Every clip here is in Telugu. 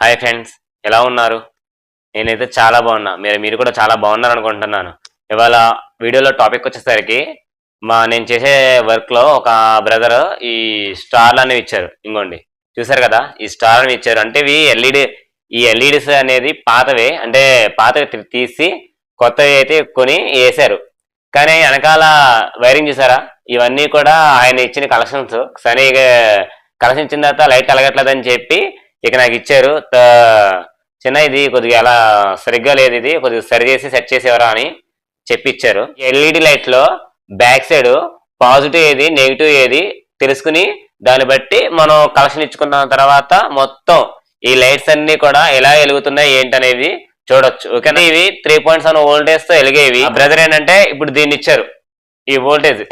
హాయ్ ఫ్రెండ్స్ ఎలా ఉన్నారు? నేనైతే చాలా బాగున్నా. మీరు మీరు కూడా చాలా బాగున్నారు అనుకుంటున్నాను ఇవాళ వీడియోలో టాపిక్ వచ్చేసరికి మా నేను చేసే వర్క్లో ఒక బ్రదర్ ఈ స్టార్లు అనేవి ఇచ్చారు. ఇంకోండి. చూసారు కదా? ఈ స్టార్ అనేవి ఇచ్చారు. అంటే ఇవి ఎల్ఈడి ఈ ఎల్ఈడిస్ అనేది పాతవే. అంటే పాతవి తీసి కొత్తవి అయితే కొని వేశారు కానీ వెనకాల వైరింగ్ చూసారా ఇవన్నీ కూడా ఆయన ఇచ్చిన కలెక్షన్స్. సరే కలెక్షన్ ఇచ్చిన తర్వాత లైట్ కలగట్లేదని చెప్పి ఇక నాకు ఇచ్చారు. చిన్న ఇది కొద్దిగా ఎలా సరిగ్గా లేదు ఇది. కొద్దిగా సరి చేసి సెట్ చేసేవరా అని చెప్పి ఇచ్చారు ఎల్ఈడి లైట్లో బ్యాక్ సైడ్ పాజిటివ్ ఏది నెగిటివ్ ఏది తెలుసుకుని దాన్ని బట్టి మనం కలెక్షన్ ఇచ్చుకున్న తర్వాత మొత్తం ఈ లైట్స్ అన్ని కూడా ఎలా వెలుగుతున్నాయి ఏంటనేది చూడొచ్చు. ఓకేనా? ఇవి త్రీ పాయింట్ సెవెన్ వోల్టేజ్తో వెలిగేవి బ్రదర్ ఏంటంటే ఇప్పుడు దీన్ని ఇచ్చారు. ఈ వోల్టేజ్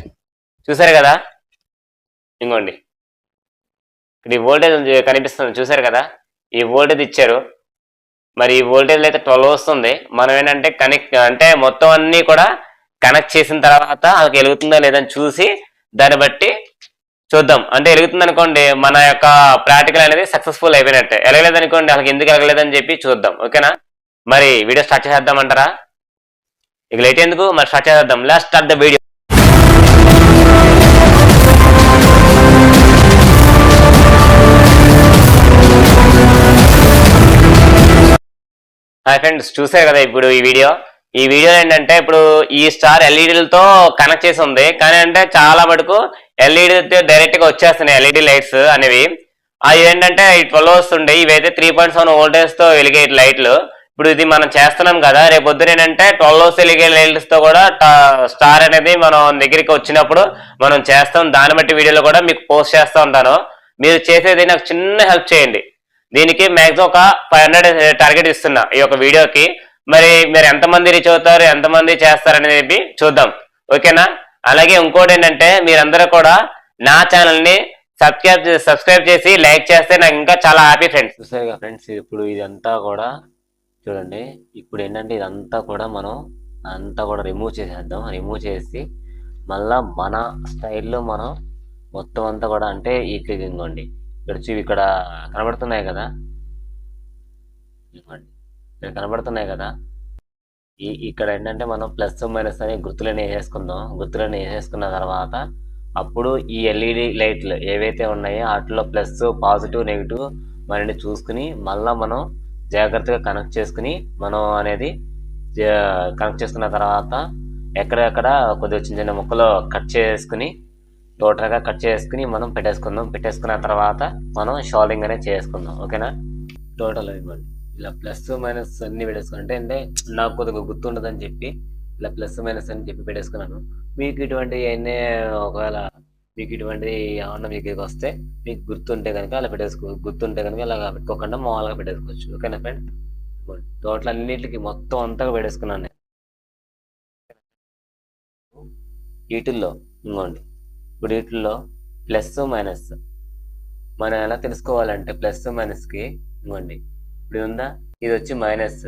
చూసారు కదా? ఇంకోండి. ఇక్కడ ఈ వోల్టేజ్ కనిపిస్తుంది చూసారు కదా? ఈ వోల్టేజ్ ఇచ్చారు. మరి ఈ వోల్టేజ్ అయితే ట్వెల్వ్ వస్తుంది. మనం ఏంటంటే కనెక్ట్ అంటే మొత్తం అన్నీ కూడా కనెక్ట్ చేసిన తర్వాత అది వెలుగుతుందా లేదని చూసి దాన్ని బట్టి చూద్దాం. అంటే వెలుగుతుంది అనుకోండి మన యొక్క ప్రాక్టికల్ అనేది సక్సెస్ఫుల్ అయిపోయినట్టే. ఎలగలేదు అనుకోండి అసలు ఎందుకు ఎలగలేదని చెప్పి చూద్దాం. ఓకేనా? మరి వీడియో స్టార్ట్ చేసేద్దామంటారా? ఇక లేట్ ఎందుకు? మరి స్టార్ట్ చేసేద్దాం. Last start the video hi friends చూసారు కదా ఇప్పుడు ఈ వీడియో? ఈ వీడియో ఏంటంటే ఇప్పుడు ఈ స్టార్ ఎల్ఈడీలతో కనెక్ట్ చేసి ఉంది. కానీ అంటే చాలా మటుకు ఎల్ఈడీతో డైరెక్ట్గా వచ్చేస్తున్నాయి ఎల్ఈడి లైట్స్ అనేవి. అవి ఏంటంటే ట్వెల్వ్ వస్తుండే ఇవైతే త్రీ పాయింట్ సెవెన్ వోల్టేజ్తో వెలిగే లైట్లు. ఇప్పుడు ఇది మనం చేస్తున్నాం కదా రేపు పొద్దున ఏంటంటే ట్వెల్వ్ వస్తే వెలిగే లైట్స్తో కూడా స్టార్ అనేది మనం దగ్గరికి వచ్చినప్పుడు మనం చేస్తాం. దాన్ని బట్టి వీడియోలో కూడా మీకు పోస్ట్ చేస్తూ ఉంటాను. మీరు చేసేది నాకు చిన్న హెల్ప్ చేయండి. దీనికి మ్యాక్సిమం ఒక ఫైవ్ హండ్రెడ్ టార్గెట్ ఇస్తున్నా ఈ యొక్క వీడియోకి. మరి మీరు ఎంతమంది రీచ్ అవుతారు ఎంతమంది చేస్తారనేది చూద్దాం. ఓకేనా? అలాగే ఇంకోటి ఏంటంటే మీరందరూ కూడా నా ఛానల్ని సబ్స్క్రైబ్ సబ్స్క్రైబ్ చేసి లైక్ చేస్తే నాకు ఇంకా చాలా హ్యాపీ ఫ్రెండ్స్ చూసారుగా ఫ్రెండ్స్ ఇప్పుడు ఇదంతా కూడా చూడండి. ఇప్పుడు ఏంటంటే ఇదంతా కూడా మనం అంతా కూడా రిమూవ్ చేసేద్దాం. రిమూవ్ చేసి మళ్ళా మన స్టైల్లో మనం మొత్తం అంతా కూడా అంటే ఈ క్లికింగ్ అండి చూ ఇక్కడ కనబడుతున్నాయి కదా? ఇక్కడ కనబడుతున్నాయి కదా? ఈ ఇక్కడ ఏంటంటే మనం ప్లస్ మైనస్ అనే గుర్తులని వేసేసుకుందాం. గుర్తులని వేసేసుకున్న తర్వాత అప్పుడు ఈ ఎల్ఈడి లైట్లు ఏవైతే ఉన్నాయో వాటిలో ప్లస్ పాజిటివ్ నెగిటివ్ మనని చూసుకుని మళ్ళీ మనం జాగ్రత్తగా కనెక్ట్ చేసుకుని మనం అనేది కనెక్ట్ చేసుకున్న తర్వాత ఎక్కడెక్కడ కొద్దిగా చిన్న చిన్న ముక్కలు కట్ చేసుకుని టోటల్గా కట్ చేసుకుని మనం పెట్టేసుకుందాం. పెట్టేసుకున్న తర్వాత మనం షాలింగ్ అనేది చేసుకుందాం. ఓకేనా? టోటల్ ఇవ్వండి ఇలా ప్లస్ మైనస్ అన్ని పెట్టేసుకుంటే అంటే నాకు కొద్దిగా గుర్తుండదని చెప్పి ఇలా ప్లస్ మైనస్ అని చెప్పి పెట్టేసుకున్నాను. మీకు ఇటువంటి అన్నీ ఒకవేళ మీకు ఇటువంటి ఏమన్నా మీకు వస్తే మీకు గుర్తుంటే కనుక అలా పెట్టేసుకో గుర్తుంటే కనుక అలా పెట్టుకోకుండా మామూలుగా పెట్టేసుకోవచ్చు. ఓకేనా ఫ్రెండ్ టోటల్ అన్నిటికి మొత్తం అంతగా పెట్టేసుకున్నాను నేను. వీటిల్లో ఇంకోండి ఇప్పుడు వీటిల్లో ప్లస్ మైనస్. మనం ఎలా తెలుసుకోవాలంటే ప్లస్ మైనస్కి ఇవ్వండి. ఇప్పుడు ఉందా? ఇది వచ్చి మైనస్.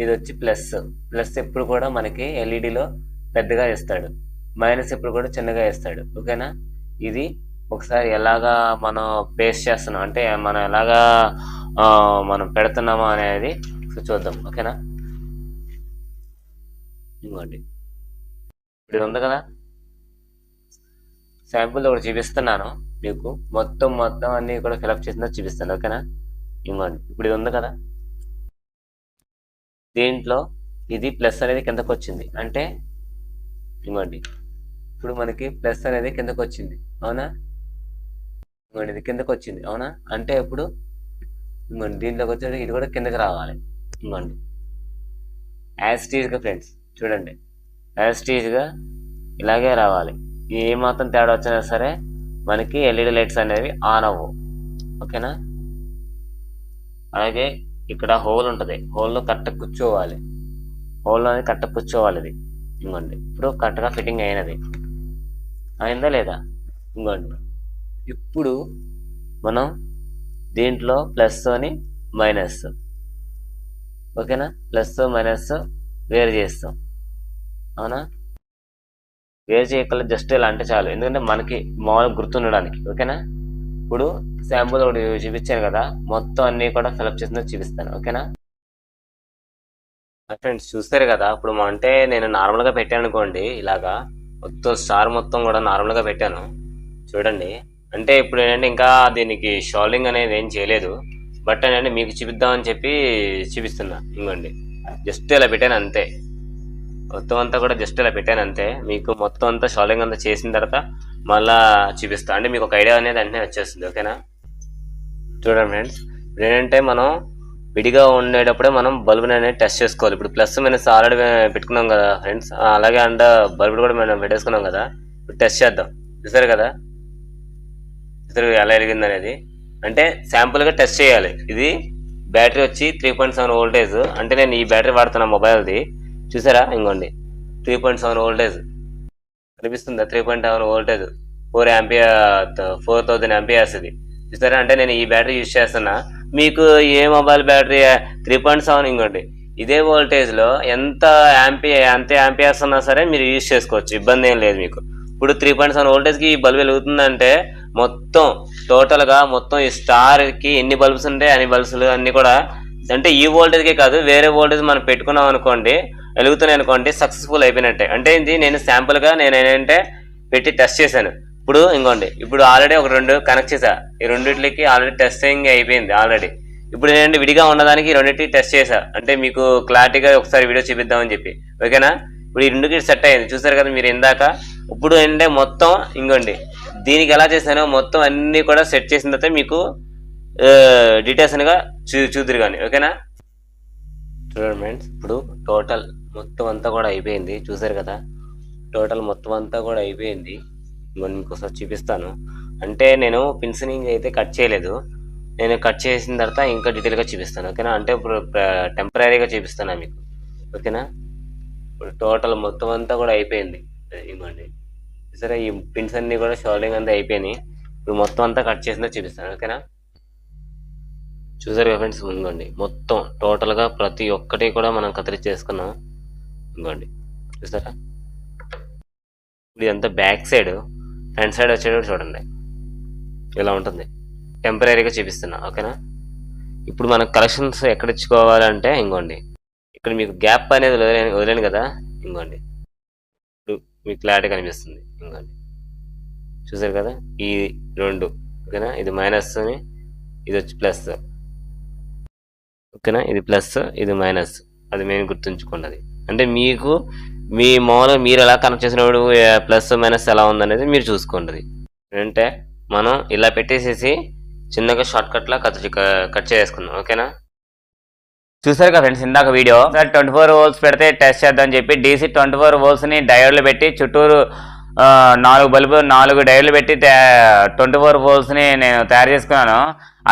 ఇది వచ్చి ప్లస్. ప్లస్ ఎప్పుడు కూడా మనకి ఎల్ఈడిలో పెద్దగా ఇస్తాడు మైనస్ ఎప్పుడు కూడా చిన్నగా ఇస్తాడు ఓకేనా? ఇది ఒకసారి ఎలాగా మనం పేస్ట్ చేస్తున్నాం? అంటే మనం ఎలాగా మనం పెడుతున్నామా అనేది చూద్దాం. ఓకేనా? ఇవ్వండి. ఇప్పుడు ఉంది కదా? శాంపుల్ ఒకటి చూపిస్తున్నాను మీకు. మొత్తం మొత్తం అన్ని కూడా ఫిలప్ చేసిందో చూపిస్తాను ఓకేనా? ఇవ్వండి. ఇప్పుడు ఇది ఉంది కదా? దీంట్లో ఇది ప్లస్ అనేది కిందకు వచ్చింది. అంటే ఇవ్వండి. ఇప్పుడు మనకి ప్లస్ అనేది కిందకు వచ్చింది. అవునా? ఇవ్వండి ఇది కిందకు వచ్చింది. అవునా? అంటే ఇప్పుడు ఇవ్వండి దీంట్లోకి వచ్చేది ఇది కూడా కిందకి రావాలి. ఇవ్వండి. యాజ్ టీజ్గా ఫ్రెండ్స్ చూడండి. యాజ్ టీజ్గా ఇలాగే రావాలి. ఏ మాత్రం తేడా వచ్చినా సరే మనకి ఎల్ఈడి లైట్స్ అనేవి ఆన్ అవ్వవు. ఓకేనా? అలాగే ఇక్కడ హోల్ ఉంటుంది. హోల్లో కరెక్ట్ కూర్చోవాలి. హోల్లో అనేది కరెక్ట్ కూర్చోవాలి ఇది. ఇంకోండి. ఇప్పుడు కరెక్ట్గా ఫిట్టింగ్ అయినది. అయిందా లేదా? ఇంకోండి. ఇప్పుడు మనం దీంట్లో ప్లస్తోని మైనస్. ఓకేనా? ప్లస్ మైనస్ వేరు చేస్తాం. అవునా? వేరు చేయగల జస్ట్ ఇలా అంటే చాలు. ఎందుకంటే మనకి మామూలుగా గుర్తుండడానికి ఓకేనా? ఇప్పుడు శాంపుల్ ఒకటి చూపించాను కదా మొత్తం అన్ని కూడా ఫిలప్ చేసిన చూపిస్తాను ఓకేనా? ఫ్రెండ్స్ చూస్తారు కదా ఇప్పుడు అంటే నేను నార్మల్గా పెట్టాను అనుకోండి ఇలాగా మొత్తం స్టార్ మొత్తం కూడా నార్మల్గా పెట్టాను. చూడండి. అంటే ఇప్పుడు ఏంటంటే ఇంకా దీనికి షోల్డింగ్ అనేది ఏం చేయలేదు. బట్ ఏంటంటే మీకు చూపిద్దామని చెప్పి చూపిస్తున్నా ఇంకోండి. జస్ట్ ఇలా పెట్టాను అంతే. మొత్తం అంతా కూడా జస్ట్ ఇలా పెట్టాను అంతే. మీకు మొత్తం అంతా షాలింగ్ అంతా చేసిన తర్వాత మళ్ళా చూపిస్తా. అంటే మీకు ఒక ఐడియా అనేది వెంటనే వచ్చేస్తుంది ఓకేనా? చూడండి ఫ్రెండ్స్. ఇప్పుడు ఏంటంటే మనం విడిగా ఉండేటప్పుడే మనం బల్బ్ అనేది టెస్ట్ చేసుకోవాలి. ఇప్పుడు ప్లస్ మైనస్ ఆల్రెడీ పెట్టుకున్నాం కదా ఫ్రెండ్స్. అలాగే అండ్ బల్బ్ కూడా మనం పెట్టేసుకున్నాం కదా. ఇప్పుడు టెస్ట్ చేద్దాం. చూసారు కదా? చూసారు ఎలా ఎరిగింది అనేది? అంటే శాంపుల్గా టెస్ట్ చేయాలి. ఇది బ్యాటరీ వచ్చి త్రీ పాయింట్ సెవెన్ వోల్టేజ్. అంటే నేను ఈ బ్యాటరీ వాడుతున్నా మొబైల్ది. చూసారా? ఇంకోండి. త్రీ పాయింట్ సెవెన్ వోల్టేజ్ కనిపిస్తుందా? Three point seven voltage four ampere four thousand amperes ఇది. చూసారా? అంటే నేను ఈ బ్యాటరీ యూజ్ చేస్తున్నా. మీకు ఏ mobile battery three point seven ఇంకోండి. ఇదే వోల్టేజ్లో ఎంత యాంపి ఎంత యాంపియాస్ ఉన్నా సరే మీరు యూజ్ చేసుకోవచ్చు. ఇబ్బంది ఏం లేదు మీకు. ఇప్పుడు త్రీ పాయింట్ సెవెన్ వోల్టేజ్కి ఈ బల్బ్ వెలుగుతుందంటే మొత్తం టోటల్గా మొత్తం ఈ స్టార్కి ఎన్ని బల్బ్స్ ఉంటాయి? అన్ని బల్బ్స్ అన్నీ కూడా అంటే ఈ వోల్టేజ్కే కాదు వేరే వోల్టేజ్ మనం పెట్టుకున్నాం అనుకోండి వెలుగుతున్నాయి అనుకోండి సక్సెస్ఫుల్ అయిపోయినట్టే. అంటే ఇది నేను శాంపుల్గా నేను ఏంటంటే పెట్టి టెస్ట్ చేశాను. ఇప్పుడు ఇంకోండి ఇప్పుడు ఆల్రెడీ ఒక రెండు కనెక్ట్ చేశా. ఈ రెండింటికి ఆల్రెడీ టెస్టింగ్ అయిపోయింది ఆల్రెడీ ఇప్పుడు నేను విడిగా ఉన్నదానికి ఈ రెండింటికి టెస్ట్ చేశా. అంటే మీకు క్లారిటీగా ఒకసారి వీడియో చూపిద్దామని చెప్పి. ఓకేనా ఇప్పుడు ఈ రెండుకి సెట్ అయ్యింది చూసారు కదా మీరు ఇందాక? ఇప్పుడు ఏంటంటే మొత్తం ఇంకోండి దీనికి ఎలా చేశానో మొత్తం అన్నీ కూడా సెట్ చేసిన తర్వాత మీకు డీటెయిల్స్ అనగా చూ చూదురు కానీ. ఓకేనా చూడండి ఫ్రెండ్స్ ఇప్పుడు టోటల్ మొత్తం అంతా కూడా అయిపోయింది. చూసారు కదా? టోటల్ మొత్తం అంతా కూడా అయిపోయింది. ఇంకొని మీకు ఒకసారి చూపిస్తాను. అంటే నేను పిన్సనింగ్ అయితే కట్ చేయలేదు. నేను కట్ చేసిన తర్వాత ఇంకా డీటెయిల్గా చూపిస్తాను. ఓకేనా? అంటే ఇప్పుడు టెంపరీగా చూపిస్తాను మీకు. ఓకేనా? ఇప్పుడు టోటల్ మొత్తం అంతా కూడా అయిపోయింది. ఇవ్వండి సరే ఈ పిన్స్ అన్ని కూడా షోల్డింగ్ అంతా అయిపోయినాయి. ఇప్పుడు మొత్తం అంతా కట్ చేసిందో చూపిస్తాను. ఓకేనా? చూసారు కదా ఫ్రెండ్స్? ఇంకోండి మొత్తం టోటల్గా ప్రతి ఒక్కటి కూడా మనం కత్తిరించేసుకున్నాం ఇంకోండి చూసారా? ఇది ఇదంతా బ్యాక్ సైడ్ ఫ్రంట్ సైడ్ వచ్చేటప్పుడు చూడండి. ఇలా ఉంటుంది? టెంపరీగా చూపిస్తున్నా. ఓకేనా? ఇప్పుడు మన కలెక్షన్స్ ఎక్కడ ఇచ్చుకోవాలంటే ఇంకోండి ఇక్కడ మీకు గ్యాప్ అనేది వదిలేను వదిలేను కదా? ఇంకోండి ఇప్పుడు మీకు క్లారిటీ కనిపిస్తుంది. ఇంకోండి చూసారు కదా? ఈ రెండు. ఓకేనా? ఇది మైనస్ ఇది వచ్చి ప్లస్ ఓకేనా? ఇది ప్లస్ ఇది మైనస్. అది మేము గుర్తుంచుకోండి అంటే మీకు మీ మామూలుగా మీరు ఎలా కనెక్ట్ చేసినప్పుడు ప్లస్ మైనస్ ఎలా ఉందనేది మీరు చూసుకోండి అంటే మనం ఇలా పెట్టేసేసి చిన్నగా షార్ట్ కట్లా కట్ కట్ చేసుకుందాం ఓకేనా? చూసారు కదా ఫ్రెండ్స్ ఇందాక video? Sir twenty four volts పెడితే టెస్ట్ చేద్దాం అని చెప్పి డీసీ ట్వంటీ ఫోర్ వోల్స్ని డయోడ్లు పెట్టి చుట్టూరు నాలుగు బల్బు నాలుగు డయోడ్లు పెట్టి ట్వంటీ ఫోర్ వోల్స్ని నేను తయారు చేసుకున్నాను.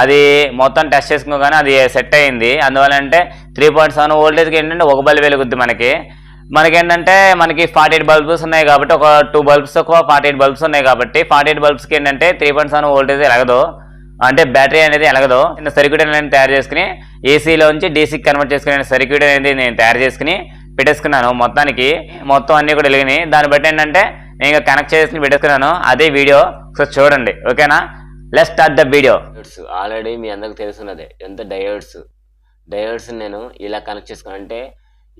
అది మొత్తం టెస్ట్ చేసుకోగానే అది సెట్ అయింది. అందువల్ల అంటే త్రీ పాయింట్ సెవెన్ ఓల్టేజ్కి ఏంటంటే ఒక బల్బ్ వెలుగుద్ది మనకి. మనకేంటంటే మనకి ఫార్టీ ఎయిట్ బల్బ్స్ ఉన్నాయి కాబట్టి ఒక టూ బల్బ్స్ ఒక ఫార్టీ ఎయిట్ బల్బ్స్ ఉన్నాయి కాబట్టి ఫార్టీ ఎయిట్ బల్బ్స్కి ఏంటంటే త్రీ పాయింట్ సెవెన్ ఓల్టేజ్ ఎలగదు అంటే బ్యాటరీ అనేది ఎలగదు నేను సర్క్యూట్ అనేది తయారు చేసుకుని ఏసీలోంచి డీసీకి కన్వర్ట్ చేసుకునే సర్క్యూట్ అనేది నేను తయారు చేసుకుని పెట్టేసుకున్నాను మొత్తానికి. మొత్తం అన్ని కూడా వెలిగినాయి. దాన్ని బట్టి ఏంటంటే నేను కనెక్ట్ చేసుకుని పెట్టేసుకున్నాను. అదే వీడియో ఒకసారి చూడండి. ఓకేనా? Let start the video already మీ అందరికి తెలుసున్నదే. ఎంత డయోడ్స్ డయోడ్స్ నేను ఇలా కనెక్ట్ చేసుకున్నాను అంటే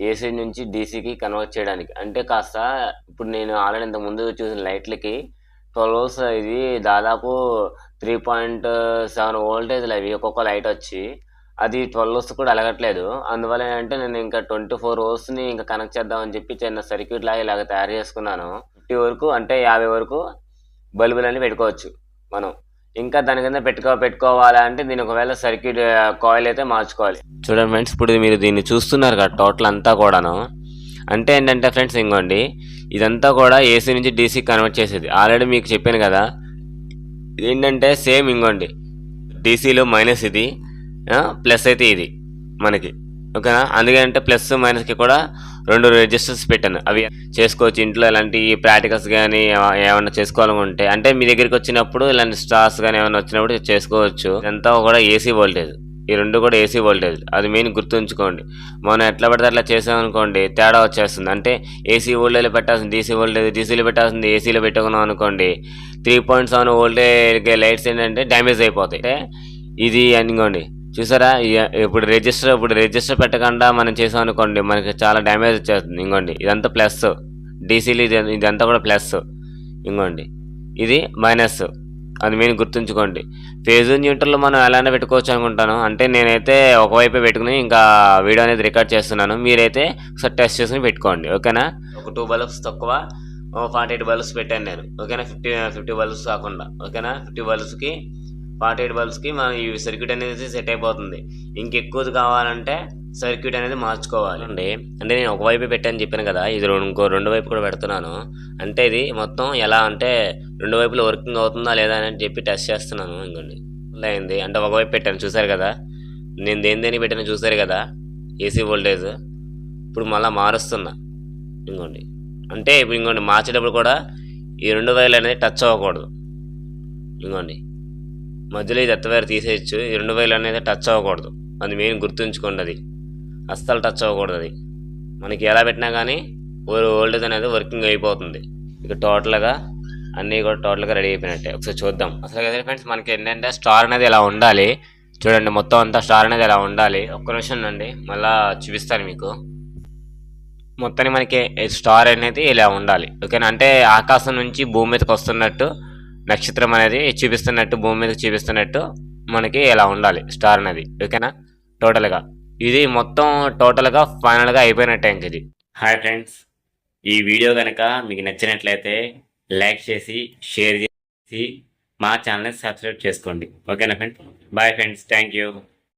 ఏసీ నుంచి డీసీకి కన్వర్ట్ చేయడానికి. అంటే కాస్త ఇప్పుడు నేను ఆల్రెడీ ఇంత ముందు చూసిన లైట్లకి ట్వెల్వ్ అవర్స్ ఇది దాదాపు త్రీ పాయింట్ సెవెన్ వోల్టేజ్లు అవి ఒక్కొక్క లైట్ వచ్చి. అది ట్వెల్వ్ వోల్స్ కూడా అలగట్లేదు. అందువల్ల ఏంటంటే నేను ఇంకా ట్వంటీ ఫోర్ వోల్స్ని ఇంకా కనెక్ట్ చేద్దామని చెప్పి చిన్న సర్క్యూట్ లాగా ఇలాగ తయారు చేసుకున్నాను. ఫిఫ్టీ వరకు అంటే యాభై వరకు బల్బులన్నీ పెట్టుకోవచ్చు మనం. ఇంకా దాని కింద పెట్టుకో పెట్టుకోవాలంటే దీని ఒకవేళ సర్క్యూట్ కాయిల్ అయితే మార్చుకోవాలి. చూడండి ఫ్రెండ్స్ ఇప్పుడు మీరు దీన్ని చూస్తున్నారు కదా టోటల్ అంతా కూడాను. అంటే ఏంటంటే ఫ్రెండ్స్ ఇంకోండి ఇదంతా కూడా ఏసీ నుంచి డీసీ కన్వర్ట్ చేసేది. ఆల్రెడీ మీకు చెప్పాను కదా ఏంటంటే సేమ్ ఇంకోండి డీసీలో మైనస్ ఇది ప్లస్ అయితే ఇది మనకి. ఓకేనా? అందుకంటే ప్లస్ మైనస్కి కూడా రెండు రిజిస్టర్స్ పెట్టాను. అవి చేసుకోవచ్చు ఇంట్లో ఇలాంటి ప్రాక్టికల్స్ కానీ ఏమైనా చేసుకోవాలనుకుంటే. అంటే మీ దగ్గరికి వచ్చినప్పుడు ఇలాంటి స్టార్స్ కానీ ఏమైనా వచ్చినప్పుడు చేసుకోవచ్చు. ఇదంతా కూడా ఏసీ వోల్టేజ్ ఈ రెండు కూడా ఏసీ వోల్టేజ్ అది మెయిన్ గుర్తుంచుకోండి. మనం ఎట్లా పడితే అట్లా చేసామనుకోండి తేడా వచ్చేస్తుంది. అంటే ఏసీ వోల్టేజ్ పెట్టాల్సింది డీసీ వోల్టేజ్ డీసీలో పెట్టాల్సింది ఏసీలో పెట్టుకున్నాం అనుకోండి three point seven voltage lights ఏంటంటే డ్యామేజ్ అయిపోతాయి. అంటే ఇది అనుకోండి చూసారా? ఇప్పుడు రిజిస్టర్ ఇప్పుడు రిజిస్టర్ పెట్టకుండా మనం చేసాం అనుకోండి మనకి చాలా డ్యామేజ్ వచ్చేస్తుంది. ఇంకోండి ఇదంతా ప్లస్ డీసీలు ఇది ఇదంతా కూడా ప్లస్ ఇంకోండి ఇది మైనస్ అది మెయిన్ గుర్తుంచుకోండి. ఫేజ్ న్యూట్రల్ మనం ఎలానే పెట్టుకోవచ్చు అనుకుంటాను. అంటే నేనైతే ఒకవైపే పెట్టుకుని ఇంకా వీడియో అనేది రికార్డ్ చేస్తున్నాను. మీరైతే ఒకసారి టెస్ట్ చేసుకుని పెట్టుకోండి. ఓకేనా? ఒక టూ బల్బ్స్ తక్కువ ఫార్టీ ఎయిట్ బల్బ్స్ పెట్టాను నేను. ఓకేనా? ఫిఫ్టీ ఫిఫ్టీ బల్బ్స్ కాకుండా. ఓకేనా? ఫిఫ్టీ బల్బ్స్కి ఫార్టీ ఎయిట్ బల్బ్స్కి మన ఈ సర్క్యూట్ అనేది సెట్ అయిపోతుంది. ఇంకెక్కువది కావాలంటే సర్క్యూట్ అనేది మార్చుకోవాలి. అండి అంటే నేను ఒకవైపు పెట్టాను చెప్పాను కదా ఇది ఇంకో రెండు వైపు కూడా పెడుతున్నాను. అంటే ఇది మొత్తం ఎలా అంటే రెండు వైపులు వర్కింగ్ అవుతుందా లేదా అని చెప్పి టెస్ట్ చేస్తున్నాను ఇంకోండి. అయింది. అంటే ఒకవైపు పెట్టాను చూసారు కదా? నేను దేని దేని పెట్టాను చూసారు కదా? AC voltage. ఇప్పుడు మళ్ళీ మారుస్తున్నా ఇంకోండి. అంటే ఇప్పుడు ఇంకోండి మార్చేటప్పుడు కూడా ఈ రెండు వైర్లు అనేది టచ్ అవ్వకూడదు ఇంకోండి. మధ్యలో ఇది ఎత్త తీసేయచ్చు. ఈ రెండు వేలు అనేది టచ్ అవ్వకూడదు. అది మెయిన్ గుర్తుంచుకోండి అది అస్సలు టచ్ అవ్వకూడదు అది. మనకి ఎలా పెట్టినా కానీ ఓల్డేజ్ అనేది వర్కింగ్ అయిపోతుంది. ఇక టోటల్గా అన్నీ కూడా టోటల్గా రెడీ అయిపోయినట్టే. ఒకసారి చూద్దాం. అసలు కదా ఫ్రెండ్స్ మనకి ఏంటంటే స్టార్ అనేది ఇలా ఉండాలి? చూడండి మొత్తం అంతా స్టార్ అనేది ఇలా ఉండాలి? ఒక్క నిమిషం అండి మళ్ళీ చూపిస్తాను మీకు. మొత్తానికి మనకి స్టార్ అనేది ఇలా ఉండాలి? ఓకేనా? అంటే ఆకాశం నుంచి భూమి మీదకి వస్తున్నట్టు నక్షత్రం అనేది చూపిస్తున్నట్టు భూమి మీద చూపిస్తున్నట్టు మనకి ఇలా ఉండాలి. స్టార్ అనేది ఓకేనా? టోటల్గా ఇది మొత్తం టోటల్గా ఫైనల్గా అయిపోయినట్టే ఇంక ఇది. హాయ్ ఫ్రెండ్స్ ఈ వీడియో కనుక మీకు నచ్చినట్లయితే లైక్ చేసి షేర్ చేసి మా ఛానల్ని సబ్స్క్రైబ్ చేసుకోండి. ఓకేనా friends bye friends thank you